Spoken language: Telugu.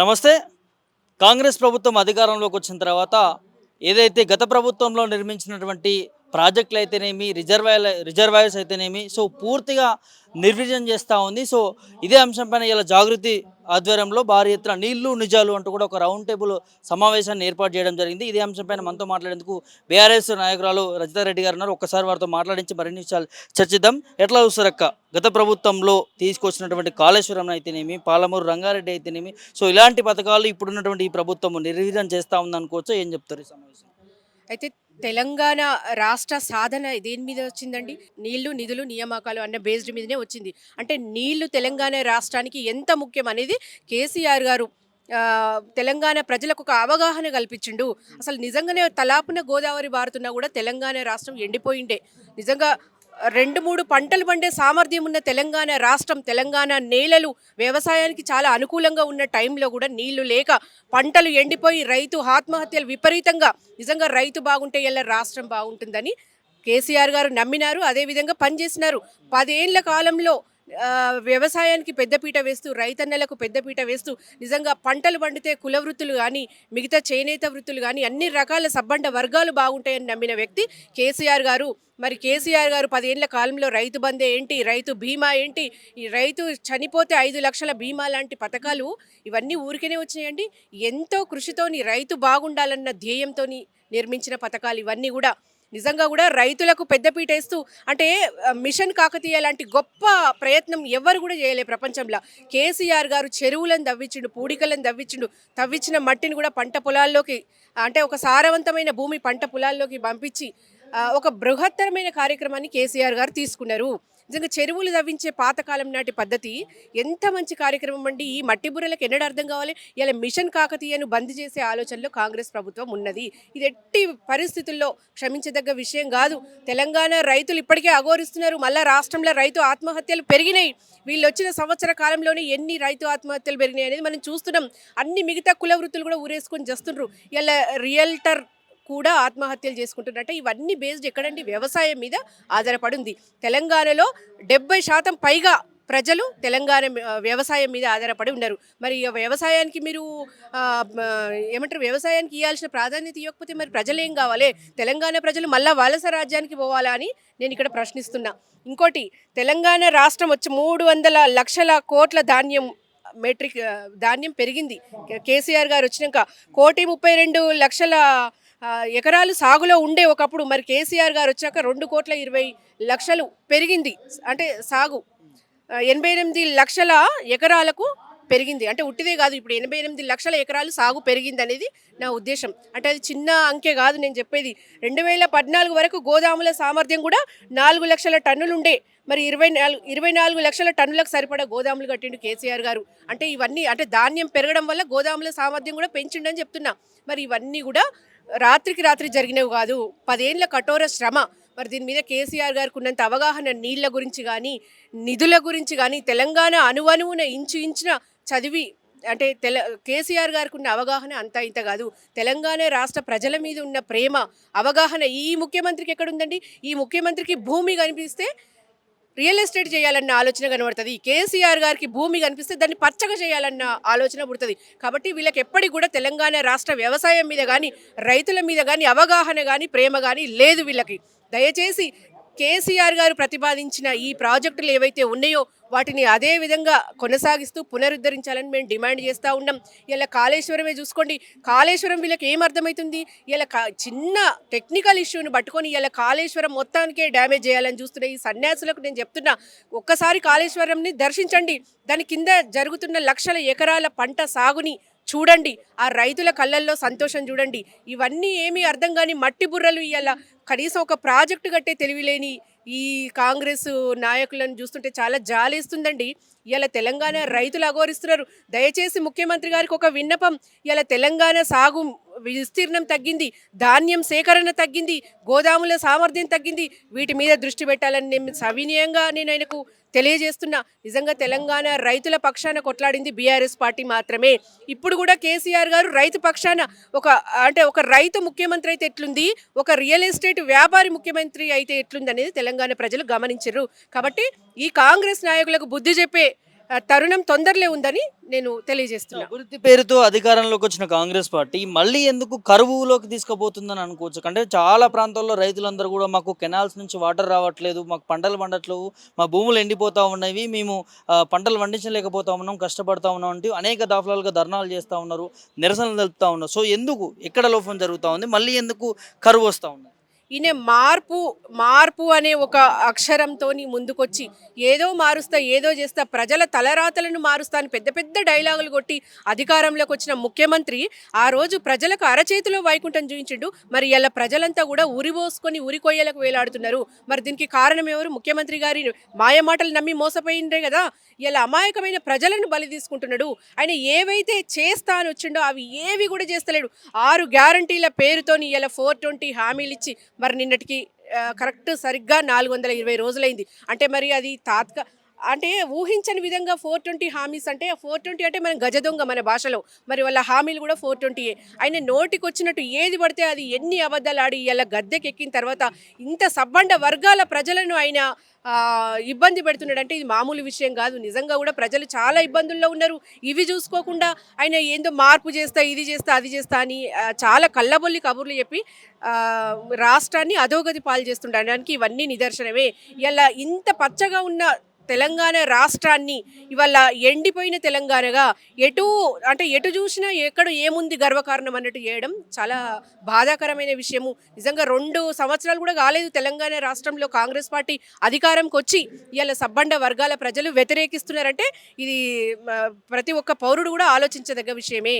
నమస్తే. కాంగ్రెస్ ప్రభుత్వం అధికారంలోకి వచ్చిన తర్వాత ఏదైతే గత ప్రభుత్వంలో నిర్మించినటువంటి ప్రాజెక్టులు అయితేనేమి రిజర్వాయర్ రిజర్వాయర్స్ అయితేనేమి సో పూర్తిగా నిర్వీజనం చేస్తూ ఉంది. సో ఇదే అంశంపైన ఇలా జాగృతి ఆధ్వర్యంలో భారీ ఎత్తున నీళ్ళు నిజాలు అంటూ కూడా ఒక రౌండ్ టేబుల్ సమావేశాన్ని ఏర్పాటు చేయడం జరిగింది. ఇదే అంశంపైన మనతో మాట్లాడేందుకు బీఆర్ఎస్ నాయకురాలు రజితారెడ్డి గారు ఉన్నారు. ఒక్కసారి వారితో మాట్లాడించి మరిన్ని విషయాలు చర్చిద్దాం. ఎట్లా చూస్తారక్క గత ప్రభుత్వంలో తీసుకొచ్చినటువంటి కాళేశ్వరం అయితేనేమి పాలమూరు రంగారెడ్డి అయితేనేమి సో ఇలాంటి పథకాలు ఇప్పుడున్నటువంటి ఈ ప్రభుత్వం నిర్వీర్యం చేస్తూ ఉందనుకోవచ్చు? ఏం చెప్తారు ఈ సమావేశం అయితే తెలంగాణ రాష్ట్ర సాధన దేని మీద వచ్చిందండి? నీళ్ళు నిధులు నియామకాలు అన్న బేస్డ్ మీదనే వచ్చింది. అంటే నీళ్ళు తెలంగాణ రాష్ట్రానికి ఎంత ముఖ్యం అనేది కేసీఆర్ గారు తెలంగాణ ప్రజలకు ఒక అవగాహన కల్పించిండు. అసలు నిజంగానే తలాపున గోదావరి బారుతున్నా కూడా తెలంగాణ రాష్ట్రం ఎండిపోయిండే. నిజంగా రెండు మూడు పంటలు పండే సామర్థ్యం ఉన్న తెలంగాణ రాష్ట్రం తెలంగాణ నేలలు వ్యవసాయానికి చాలా అనుకూలంగా ఉన్న టైంలో కూడా నీళ్ళు లేక పంటలు ఎండిపోయి రైతు ఆత్మహత్యలు విపరీతంగా. నిజంగా రైతు బాగుంటే ఎలా రాష్ట్రం బాగుంటుందని కేసీఆర్ గారు నమ్మినారు అదేవిధంగా పనిచేసినారు. పదేళ్ళ కాలంలో వ్యవసాయానికి పెద్దపీట వేస్తూ రైతన్నలకు పెద్దపీట వేస్తూ నిజంగా పంటలు పండితే కుల వృత్తులు కానీ మిగతా చేనేత వృత్తులు కానీ అన్ని రకాల సబ్బండ వర్గాలు బాగుంటాయని నమ్మిన వ్యక్తి కేసీఆర్ గారు. మరి కేసీఆర్ గారు పదేళ్ళ కాలంలో రైతు బందే ఏంటి? రైతు బీమా ఏంటి? ఈ రైతు చనిపోతే ఐదు లక్షల బీమా లాంటి పథకాలు ఇవన్నీ ఊరికనే వచ్చినాయండి. ఎంతో కృషితోని రైతు బాగుండాలన్న ధ్యేయంతోని నిర్మించిన పథకాలు ఇవన్నీ కూడా నిజంగా కూడా రైతులకు పెద్దపీట వేస్తూ అంటే మిషన్ కాకతీయ లాంటి గొప్ప ప్రయత్నం ఎవరు కూడా చేయలే ప్రపంచంలో. కేసీఆర్ గారు చెరువులను తవ్వించిండు పూడికలను తవ్వించిండు తవ్వించిన మట్టిని కూడా పంట పొలాల్లోకి అంటే ఒక సారవంతమైన భూమి పంట పొలాల్లోకి పంపించి ఒక బృహత్తరమైన కార్యక్రమాన్ని కేసీఆర్ గారు తీసుకున్నారు. నిజంగా చెరువులు తవ్వించే పాతకాలం నాటి పద్ధతి ఎంత మంచి కార్యక్రమం అండి. ఈ మట్టి బుర్రలకు ఎన్నడూ అర్థం కావాలి? ఇలా మిషన్ కాకతీయను బంద్ చేసే ఆలోచనలో కాంగ్రెస్ ప్రభుత్వం ఉన్నది. ఇది ఎట్టి పరిస్థితుల్లో క్షమించదగ్గ విషయం కాదు. తెలంగాణ రైతులు ఇప్పటికే అఘోరిస్తున్నారు. మళ్ళా రాష్ట్రంలో రైతు ఆత్మహత్యలు పెరిగినాయి. వీళ్ళు వచ్చిన సంవత్సర కాలంలోనే ఎన్ని రైతు ఆత్మహత్యలు పెరిగినాయి అనేది మనం చూస్తున్నాం. అన్ని మిగతా కుల వృత్తులు కూడా ఊరేసుకొని చేస్తుండ్రు. ఇలా రియల్టర్ కూడా ఆత్మహత్యలు చేసుకుంటున్నట్టే. ఇవన్నీ బేస్డ్ ఎక్కడండి? వ్యవసాయం మీద ఆధారపడి ఉంది. తెలంగాణలో డెబ్బై శాతం పైగా ప్రజలు తెలంగాణ వ్యవసాయం మీద ఆధారపడి ఉన్నారు మరి వ్యవసాయానికి మీరు ఏమంటారు? వ్యవసాయానికి ఇవ్వాల్సిన ప్రాధాన్యత ఇవ్వకపోతే మరి ప్రజలు ఏం కావాలి? తెలంగాణ ప్రజలు మళ్ళా వలస రాజ్యానికి పోవాలా అని నేను ఇక్కడ ప్రశ్నిస్తున్నా. ఇంకోటి తెలంగాణ రాష్ట్రం వచ్చి మూడు వందల లక్షల కోట్ల ధాన్యం మెట్రిక్ ధాన్యం పెరిగింది. కేసీఆర్ గారు వచ్చినాక కోటి ముప్పై రెండు లక్షల ఎకరాలు సాగులో ఉండే ఒకప్పుడు మరి కేసీఆర్ గారు వచ్చాక రెండు కోట్ల ఇరవై లక్షలు పెరిగింది. అంటే సాగు. ఎనభై ఎనిమిది లక్షల ఎకరాలకు పెరిగింది. అంటే ఉట్టిదే కాదు ఇప్పుడు ఎనభై ఎనిమిది లక్షల ఎకరాలు సాగు పెరిగింది అనేది నా ఉద్దేశం. అంటే అది చిన్న అంకే కాదు నేను చెప్పేది. రెండు వేల పద్నాలుగు వరకు గోదాముల సామర్థ్యం కూడా నాలుగు లక్షల టన్నులు ఉండే మరి ఇరవై నాలుగు ఇరవై నాలుగు లక్షల టన్నులకు సరిపడా గోదాములు కట్టిండు కేసీఆర్ గారు. అంటే ఇవన్నీ అంటే ధాన్యం పెరగడం వల్ల గోదాముల సామర్థ్యం కూడా పెంచిండని చెప్తున్నా. మరి ఇవన్నీ కూడా రాత్రికి రాత్రి జరిగినవి కాదు పదేళ్ళ కఠోర శ్రమ. మరి దీని మీద కేసీఆర్ గారికి ఉన్నంత అవగాహన నీళ్ళ గురించి కానీ నిధుల గురించి కానీ తెలంగాణ అనువనువున ఇంచు ఇంచున చదివి అంటే తెల కేసీఆర్ గారికి ఉన్న అవగాహన అంతా ఇంత కాదు. తెలంగాణ రాష్ట్ర ప్రజల మీద ఉన్న ప్రేమ అవగాహన ఈ ముఖ్యమంత్రికి ఎక్కడుందండి? ఈ ముఖ్యమంత్రికి భూమి కనిపిస్తే రియల్ ఎస్టేట్ చేయాలన్న ఆలోచన కనబడుతుంది. కేసీఆర్ గారికి భూమి కనిపిస్తే దాన్ని పచ్చగా చేయాలన్న ఆలోచన పుడుతుంది. కాబట్టి వీళ్ళకి ఎప్పటికి కూడా తెలంగాణ రాష్ట్ర వ్యవసాయం మీద కానీ రైతుల మీద కానీ అవగాహన కానీ ప్రేమ కానీ లేదు వీళ్ళకి. దయచేసి కేసీఆర్ గారు ప్రతిపాదించిన ఈ ప్రాజెక్టులు ఏవైతే ఉన్నాయో వాటిని అదే విధంగా కొనసాగిస్తూ పునరుద్ధరించాలని మేము డిమాండ్ చేస్తూ ఉన్నాం. ఇలా కాళేశ్వరమే చూసుకోండి. కాళేశ్వరం వీళ్ళకి ఏం అర్థమవుతుంది ఇలా కా- చిన్న టెక్నికల్ ఇష్యూని పట్టుకొని ఇలా కాళేశ్వరం మొత్తానికే డ్యామేజ్ చేయాలని చూస్తున్న ఈ సన్యాసులకు నేను చెప్తున్నా ఒక్కసారి కాళేశ్వరంని దర్శించండి. దాని కింద జరుగుతున్న లక్షల ఎకరాల పంట సాగుని చూడండి ఆ రైతుల కళ్ళల్లో సంతోషం చూడండి. ఇవన్నీ ఏమీ అర్థం కాని మట్టి బుర్రలు ఇవాళ కనీసం ఒక ప్రాజెక్టు కట్టే తెలివిలేని ఈ కాంగ్రెస్ నాయకులను చూస్తుంటే చాలా జాలేస్తుందండి. ఇలా తెలంగాణ రైతులు అఘోరిస్తున్నారు. దయచేసి ముఖ్యమంత్రి గారికి ఒక విన్నపం. ఇలా తెలంగాణ సాగు విస్తీర్ణం తగ్గింది ధాన్యం సేకరణ తగ్గింది గోదాముల సామర్థ్యం తగ్గింది. వీటి మీద దృష్టి పెట్టాలని నేను సవినయంగా నేను ఆయనకు తెలియజేస్తున్నా. నిజంగా తెలంగాణ రైతుల పక్షాన కొట్లాడింది బీఆర్ఎస్ పార్టీ మాత్రమే. ఇప్పుడు కూడా కేసీఆర్ గారు రైతు పక్షాన ఒక అంటే ఒక రైతు ముఖ్యమంత్రి అయితే ఎట్లుంది ఒక రియల్ ఎస్టేట్ వ్యాపారి ముఖ్యమంత్రి అయితే ఎట్లుంది అనేది తెలంగాణ ప్రజలు గమనించరు. కాబట్టి ఈ కాంగ్రెస్ నాయకులకు బుద్ధి చెప్పే తరుణం తొందరలే ఉందని నేను తెలియజేస్తున్నా. అభివృద్ధి పేరుతో అధికారంలోకి వచ్చిన కాంగ్రెస్ పార్టీ మళ్ళీ ఎందుకు కరువులోకి తీసుకుపోతుందని అనుకోవచ్చు? అంటే చాలా ప్రాంతాల్లో రైతులందరూ కూడా మాకు కెనాల్స్ నుంచి వాటర్ రావట్లేదు మాకు పంటలు పండట్లేవు మా భూములు ఎండిపోతూ ఉన్నవి మేము పంటలు పండించలేకపోతా ఉన్నాం కష్టపడతా ఉన్నాం అంటే అనేక దాఫలాలుగా ధర్నాలు చేస్తూ ఉన్నారు నిరసనలు తెలుపుతా ఉన్నారు. సో ఎందుకు? ఎక్కడ లోపం జరుగుతూ ఉంది? మళ్ళీ ఎందుకు కరువు వస్తూ ఉంది? ఈయన మార్పు మార్పు అనే ఒక అక్షరంతో ముందుకొచ్చి ఏదో మారుస్తా ఏదో చేస్తా ప్రజల తలరాతలను మారుస్తా అని పెద్ద పెద్ద డైలాగులు కొట్టి అధికారంలోకి వచ్చిన ముఖ్యమంత్రి ఆ రోజు ప్రజలకు అరచేతిలో వైకుంఠం చూపించిండు. మరి ఇలా ప్రజలంతా కూడా ఉరిపోసుకొని ఉరికొయ్యలకు వేలాడుతున్నారు. మరి దీనికి కారణం ఎవరు? ముఖ్యమంత్రి గారి మాయమాటలు నమ్మి మోసపోయిండే కదా. ఇలా అమాయకమైన ప్రజలను బలి తీసుకుంటున్నాడు. ఆయన ఏవైతే చేస్తా అని వచ్చిండో అవి ఏవి కూడా చేస్తలేడు. ఆరు గ్యారంటీల పేరుతోని ఇలా ఫోర్ ట్వంటీ హామీలు ఇచ్చి మరి నిన్నటికి కరెక్ట్ సరిగ్గా నాలుగు వందల ఇరవై రోజులైంది. అంటే మరి అది తాత్క అంటే ఊహించని విధంగా ఫోర్ ట్వంటీ హామీస్ అంటే ఫోర్ ట్వంటీ అంటే మన గజ దొంగ మన భాషలో. మరి వాళ్ళ హామీలు కూడా ఫోర్ ట్వంటీ ఆయన నోటికి వచ్చినట్టు ఏది పడితే అది ఎన్ని అబద్ధాలు ఆడి ఇలా గద్దెకెక్కిన తర్వాత ఇంత సబ్బండ వర్గాల ప్రజలను ఆయన ఇబ్బంది పెడుతున్నాడు అంటే ఇది మామూలు విషయం కాదు. నిజంగా కూడా ప్రజలు చాలా ఇబ్బందుల్లో ఉన్నారు. ఇవి చూసుకోకుండా ఆయన ఏందో మార్పు చేస్తా ఇది చేస్తా అది చేస్తా అని చాలా కళ్ళబొల్లి కబుర్లు చెప్పి రాష్ట్రాన్ని అధోగతి పాలు చేస్తుండడానికి ఇవన్నీ నిదర్శనమే. ఇలా ఇంత పచ్చగా ఉన్న తెలంగాణ రాష్ట్రాన్ని ఇవాళ ఎండిపోయిన తెలంగాణగా ఎటు అంటే ఎటు చూసినా ఎక్కడ ఏముంది గర్వకారణం అన్నట్టు చేయడం చాలా బాధాకరమైన విషయము. నిజంగా రెండు సంవత్సరాలు కూడా కాలేదు తెలంగాణ రాష్ట్రంలో కాంగ్రెస్ పార్టీ అధికారంకి వచ్చి ఇవాళ సబ్బండ వర్గాల ప్రజలు వ్యతిరేకిస్తున్నారంటే ఇది ప్రతి ఒక్క పౌరుడు కూడా ఆలోచించదగ్గ విషయమే.